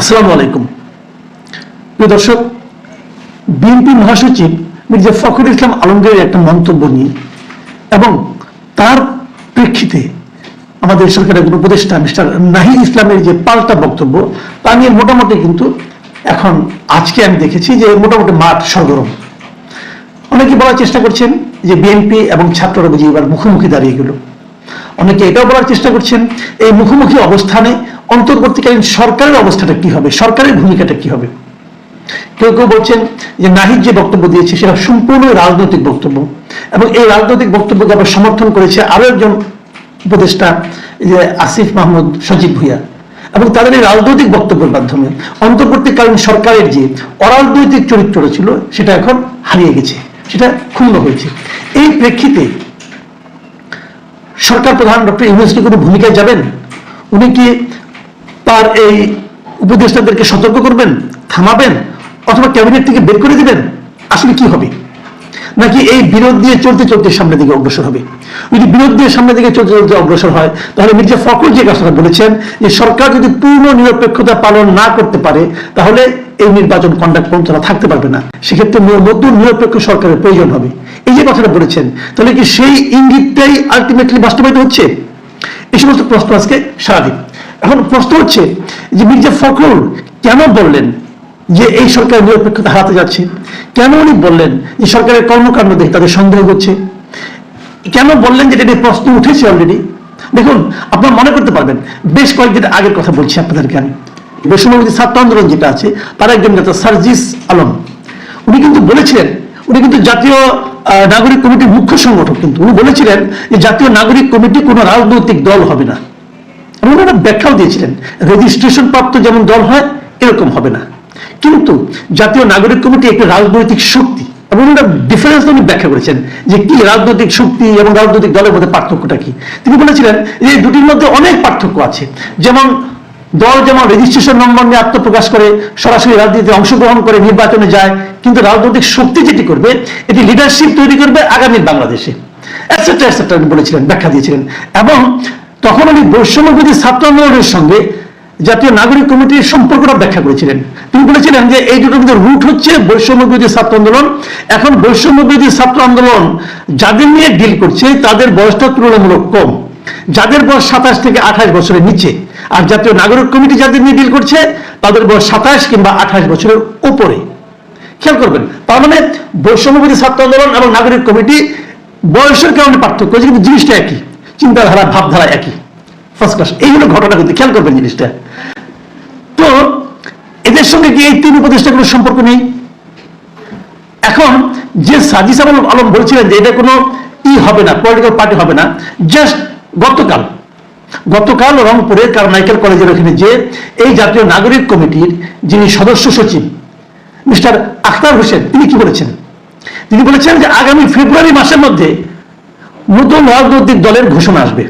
আসসালামু আলাইকুম। প্রিয় দর্শক, বিএনপি মহাসচিব মির্জা ফখরুল ইসলাম আলমগীরের একটা মন্তব্য নিয়ে এবং তার প্রেক্ষিতে আমাদের সরকারের একজন উপদেষ্টা মিস্টার নাহিদ ইসলামের যে পাল্টা বক্তব্য, তা নিয়ে মোটামুটি কিন্তু এখন আজকে আমি দেখেছি যে মোটামুটি মাঠ সরগরম। অনেকে বলার চেষ্টা করছেন যে বিএনপি এবং ছাত্ররা বুঝি এবার মুখোমুখি দাঁড়িয়ে গেল। অনেকে এটাও বলার চেষ্টা করছেন, এই মুখোমুখি অবস্থানে অন্তর্বর্তীকালীন সরকারের অবস্থাটা কি হবে? সরকারের ভূমিকাটা কি হবে? কেউ কেউ বলছেন যে নাহিদ যে বক্তব্য দিয়েছে, সেটা সম্পূর্ণ রাজনৈতিক বক্তব্য এবং এই রাজনৈতিক বক্তব্যকে আবার সমর্থন করেছে আরও একজন উপদেষ্টা যে আসিফ মাহমুদ সজীব ভুইয়া এবং তাদের এই রাজনৈতিক বক্তব্যের মাধ্যমে অন্তর্বর্তীকালীন সরকারের যে অরাজনৈতিক চরিত্রটা ছিল, সেটা এখন হারিয়ে গেছে, সেটা ক্ষুণ্ণ হয়েছে। এই প্রেক্ষিতে সরকার প্রধান ডক্টর ইউনুস কি কোনো ভূমিকায় যাবেন? উনি কি তার এই উপদেষ্টাদেরকে সতর্ক করবেন, থামাবেন, অথবা ক্যাবিনেট থেকে বের করে দিবেন? আসলে কি হবে? নাকি এই বিরোধ দিয়ে চলতে চলতে সামনের দিকে অগ্রসর হবে? যদি বিরোধ দিয়ে সামনের দিকে চলতে চলতে অগ্রসর হয়, তাহলে মির্জা ফখরুল যে কথাটা বলেছেন, যে সরকার যদি পূর্ণ নিরপেক্ষতা পালন না করতে পারে, তাহলে এই নির্বাচন কন্ডাক্ট পর্যন্ত তারা থাকতে পারবে না। সেক্ষেত্রে নতুন নিরপেক্ষ সরকারের প্রয়োজন হবে। এই যে কথাটা বলেছেন, তাহলে কি সেই ইঙ্গিতটাই আলটিমেটলি বাস্তবায়িত হচ্ছে? এই সমস্ত প্রশ্ন আজকে সারাদিন। এখন প্রশ্ন হচ্ছে যে মির্জা ফখরুল কেন বললেন যে এই সরকার নিরপেক্ষতা হারাতে যাচ্ছে? কেন উনি বললেন যে সরকারের কর্মকাণ্ড দেখে তাদের সন্দেহ হচ্ছে? কেন বললেন যে এটা নিয়ে প্রশ্ন উঠেছে অলরেডি দেখুন, আপনারা মনে করতে পারবেন, বেশ কয়েকদিন আগের কথা বলছি আপনাদেরকে আমি। বৈষম্যবাদী ছাত্র আন্দোলন যেটা আছে, তার একজন নেতা সার্জিস আলম। উনি কিন্তু বলেছিলেন, উনি কিন্তু জাতীয় নাগরিক কমিটির মুখ্য সংগঠক কিন্তু। উনি বলেছিলেন যে জাতীয় নাগরিক কমিটি কোনো রাজনৈতিক দল হবে না। এবং ওনারা ব্যাখ্যাও দিয়েছিলেন রেজিস্ট্রেশন প্রাপ্ত যেমন দল হয়, এরকম হবে না। কিন্তু জাতীয় নাগরিক কমিটি একটি রাজনৈতিক শক্তি, এবং ওনারা ডিফারেন্স উনি ব্যাখ্যা করেছেন যে কি রাজনৈতিক শক্তি এবং রাজনৈতিক দলের মধ্যে পার্থক্যটা কি। তিনি বলেছিলেন যে দুটির মধ্যে অনেক পার্থক্য আছে। যেমন দল যেমন রেজিস্ট্রেশন নম্বর নিয়ে আত্মপ্রকাশ করে, সরাসরি রাজনীতিতে অংশগ্রহণ করে, নির্বাচনে যায়, কিন্তু রাজনৈতিক শক্তি যেটি করবে, এটি লিডারশিপ তৈরি করবে আগামী বাংলাদেশে এটসেট্রা এটসেট্রা বলেছিলেন, ব্যাখ্যা দিয়েছিলেন। এবং তখন উনি বৈষম্যবিধি ছাত্র আন্দোলনের সঙ্গে জাতীয় নাগরিক কমিটির সম্পর্কটা ব্যাখ্যা করেছিলেন। তিনি বলেছিলেন যে এই দুটোর মধ্যে রুট হচ্ছে বৈষম্যবিধি ছাত্র আন্দোলন। এখন বৈষম্যবিধি ছাত্র আন্দোলন যাদের নিয়ে ডিল করছে, তাদের বয়সটা তুলনামূলক কম। যাদের বয়স সাতাশ থেকে আঠাশ বছরের নিচে, আর জাতীয় নাগরিক কমিটি যাদের নিয়ে ডিল করছে, তাদের বয়স সাতাশ কিংবা আঠাশ বছরের উপরে। খেয়াল করবেন, তার মানে বৈষম্যবিধি ছাত্র আন্দোলন এবং নাগরিক কমিটি বয়সের কারণে পার্থক্য কিন্তু জিনিসটা একই। চিন্তাধারা, ভাবধারা একই। ফার্স্ট ক্লাস এই হলো ঘটনা কিন্তু খেয়াল করবেন জিনিসটা। তো, এদের সঙ্গে কি এই তিন উপদেষ্টা কোনো সম্পর্ক নেই? এখন, যে সাজিস আলম বলছিলেন যে এটা কোনো ই হবে না পলিটিক্যাল পার্টি হবে না জাস্ট গতকাল গতকাল রংপুরে কারমাইকেল কলেজের ওখানে যে এই জাতীয় নাগরিক কমিটির যিনি সদস্য সচিব, মিস্টার আখতার হোসেন, তিনি কি বলেছেন? তিনি বলেছেন যে আগামী ফেব্রুয়ারি মাসের মধ্যে নতুন রাজনৈতিক দলের ঘোষণা আসবে।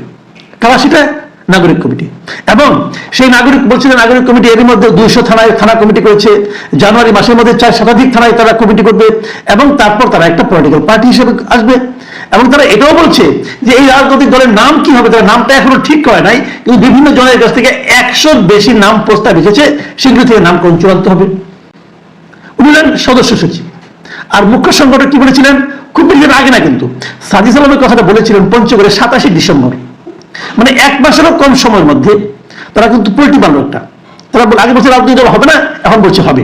কারা সেটা? নাগরিক কমিটি। এবং সেই নাগরিক বলছিল নাগরিক কমিটি এর মধ্যে দুইশো থানায় থানা কমিটি করেছে। জানুয়ারি মাসের মধ্যে চার শতাধিক থানায় তারা কমিটি করবে এবং তারপর তারা একটা পলিটিক্যাল পার্টি হিসেবে আসবে। এবং তারা এটাও বলছে যে এই রাজনৈতিক দলের নাম কি হবে? তার নামটা এখনও ঠিক করে নাই। কিন্তু বিভিন্ন জনের কাছ থেকে একশো বেশি নাম প্রস্তাব এসেছে। সেগুলো থেকে নামকরণ চূড়ান্ত হবে। উনি সদস্য সচিব। আর মুখ্য সংগঠক কি বলেছিলেন? খুব বেশি আগে না কিন্তু। সাজিস আলমের কথাটা বলেছিলেন পঞ্চগড়ে সাতাশে ডিসেম্বর। মানে এক মাসেরও কম সময়ের মধ্যে তারা কিন্তু পল্টি বানলো একটা। তারা আগে বছর রাজনৈতিক দল হবে না, এখন বলছে হবে।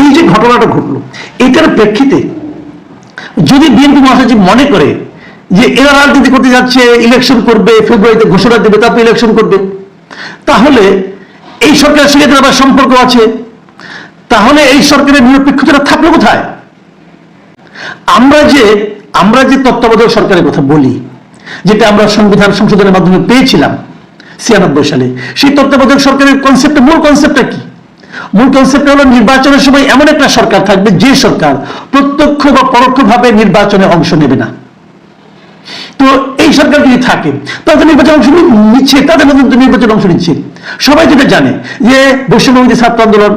এই যে ঘটনাটা ঘটলো এইটার প্রেক্ষিতে যদি বিএনপি মহাসচিব মনে করে যে এরা রাজনীতি করতে যাচ্ছে ইলেকশন করবে, ফেব্রুয়ারিতে ঘোষণা দেবে, তারপর ইলেকশন করবে, তাহলে এই সরকারের সঙ্গে আবার সম্পর্ক আছে। তাহলে এই সরকারের নিরপেক্ষতা থাকল কোথায়? আমরা যে আমরা যে তত্ত্বাবধায়ক সরকারের কথা বলি, যেটা আমরা সংবিধান সংশোধনের মাধ্যমে পেয়েছিলাম ছিয়ানব্বই সালে, সেই তত্ত্বাবধায়ক সরকারের কনসেপ্ট মূল কনসেপ্টটা কি? মূল কনসেপ্ট হলো নির্বাচনের সময় এমন একটা সরকার থাকবে, যে সরকার প্রত্যক্ষ বা পরোক্ষভাবে নির্বাচনে অংশ নেবে না। তো এই সরকার যদি থাকে, তাদের নির্বাচন অংশ নিচ্ছে, তাদের মধ্যে নির্বাচন অংশ নিচ্ছে। সবাই যেটা জানে, যে বৈষম্যবিধি ছাত্র আন্দোলন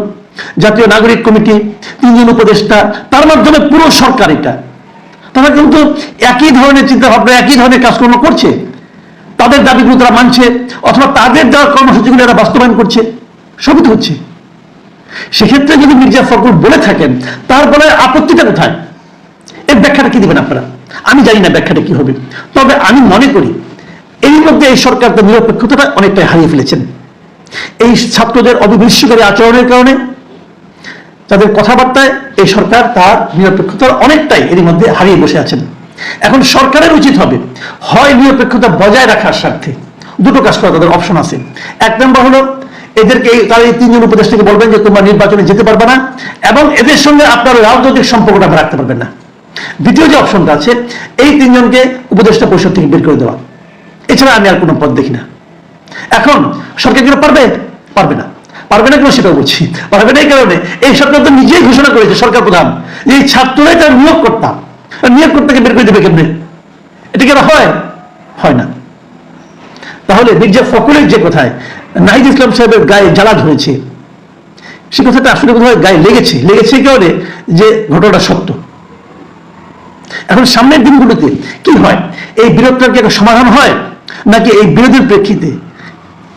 জাতীয় নাগরিক কমিটি, তিনজন উপদেষ্টা, তার মাধ্যমে পুরো সরকার এটা। তারা কিন্তু একই ধরনের চিন্তা ভাবনা একই ধরনের কাজকর্ম করছে। তাদের দাবিগুলো তারা মানছে, অথবা তাদের দেওয়া কর্মসূচিগুলো এরা বাস্তবায়ন করছে। সবই তো হচ্ছে। সেক্ষেত্রে যদি মির্জা ফখরুল বলে থাকেন, তার বলে আপত্তিটা কোথায়? এর ব্যাখ্যাটা কি দেবেন আপনারা? আমি জানি না ব্যাখ্যাটা কি হবে। তবে আমি মনে করি এই মধ্যে এই সরকার নিরপেক্ষতাটা অনেকটাই হারিয়ে ফেলেছেন। এই ছাত্রদের অবিভীষ্যকারী আচরণের কারণে তাদের কথাবার্তায় এই সরকার তার নিরপেক্ষতার অনেকটাই এর মধ্যে হারিয়ে বসে আছেন। এখন সরকারের উচিত হবে, হয় নিরপেক্ষতা বজায় রাখার স্বার্থে। দুটো কাজ করা তাদের অপশন আছে। এক নম্বর হলো, এদেরকে তার এই তিনজন উপদেষ্টাকে বলবেন যে তোমরা নির্বাচনে যেতে পারবে না, এবং এদের সঙ্গে আপনার রাজনৈতিক সম্পর্কটা রাখতে পারবেন না। দ্বিতীয় যে অপশনটা আছে, এই তিনজনকে উপদেষ্টা পরিষদ থেকে বের করে দেওয়া। এছাড়া আমি আর কোনো পথ দেখি না। এখন সরকার কি পারবে? পারবে না। পারবে না কেন সেটা বলছি। পারবে না এই কারণে। এই সরকার তো নিজেই ঘোষণা করেছে, সরকার প্রধান। এই ছাত্ররাই তার নিয়োগ করতাম নিয়োগ করতে বের করে দেবে কেমনে? এটা কি আর হয়? হয় না। তাহলে মির্জা ফখরের যে কথায়, নাহিদ ইসলাম সাহেবের গায়ে জ্বালা ধরেছে সে কথাটা আসলে কোথাও গায়ে লেগেছে। লেগেছে কারণে? যে ঘটনাটা সত্য। এখন সামনের দিনগুলোতে কি হয়? এই বিরোধটার কি একটা সমাধান হয়? নাকি এই বিরোধের প্রেক্ষিতে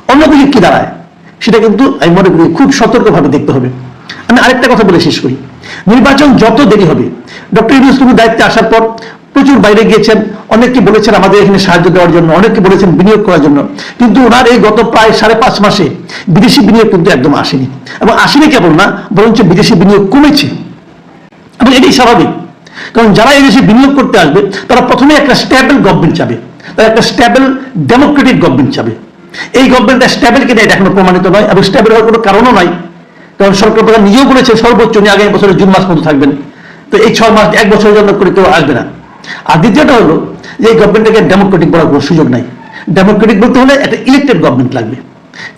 অন্য দিকে কি দাঁড়ায়? সেটা কিন্তু আমি মনে করি খুব সতর্কভাবে দেখতে হবে। আমি আরেকটা কথা বলে শেষ করি। নির্বাচন যত দেরি হবে, ডক্টর ইউনুস তুমি দায়িত্বে আসার পর প্রচুর বাইরে গিয়েছেন, অনেককে বলেছেন আমাদের এখানে সাহায্য দেওয়ার জন্য, অনেককে বলেছেন বিনিয়োগ করার জন্য। কিন্তু ওনার এই গত প্রায় সাড়ে পাঁচ মাসে বিদেশি বিনিয়োগ কিন্তু একদম আসেনি এবং আসেনি কেবল না, বরঞ্চ বিদেশি বিনিয়োগ কমেছে। এবং এটাই স্বাভাবিক। কারণ যারা এই দেশে বিনিয়োগ করতে আসবে, তারা প্রথমে একটা স্ট্যাবল গভর্নমেন্ট চাবে, তারা একটা স্ট্যাবল ডেমোক্রেটিক গভর্নমেন্ট চাবে। এই গভর্নমেন্টটা স্ট্যাবল কিনা এটা এখনও প্রমাণিত নয় এবং স্ট্যাবল হওয়ার কোনো কারণও নাই। কারণ সরকার প্রধান নিজেও বলেছে, সর্বোচ্চ উনি আগামী বছরের জুন মাস মতো থাকবেন। তো এই ছয় মাস, এক বছরের জন্য করে কেউ আসবে না। আর দ্বিতীয়টা হলো যে এই গভর্নমেন্টটাকে ডেমোক্রেটিক করার কোনো সুযোগ নাই। ডেমোক্রেটিক বলতে হলে একটা ইলেক্টেড গভর্নমেন্ট লাগবে।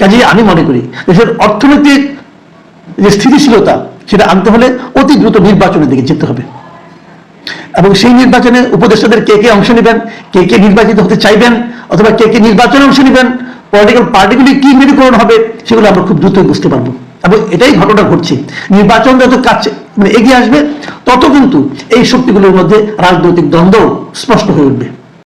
কাজেই আমি মনে করি, দেশের অর্থনৈতিক যে স্থিতিশীলতা, সেটা আনতে হলে অতি দ্রুত নির্বাচনের দিকে যেতে হবে। এবং সেই নির্বাচনে উপদেষ্টাদের কে কে অংশ নেবেন, কে কে নির্বাচিত হতে চাইবেন, অথবা কে কে নির্বাচনে অংশ নেবেন পলিটিক্যাল পার্টিগুলি কি মেরুকরণ হবে সেগুলো আমরা খুব দ্রুতই বুঝতে পারব। এবং এটাই ঘটনা ঘটছে। নির্বাচন যত কাছে মানে এগিয়ে আসবে, তত কিন্তু এই শক্তিগুলোর মধ্যে রাজনৈতিক দ্বন্দ্ব স্পষ্ট হয়ে উঠবে।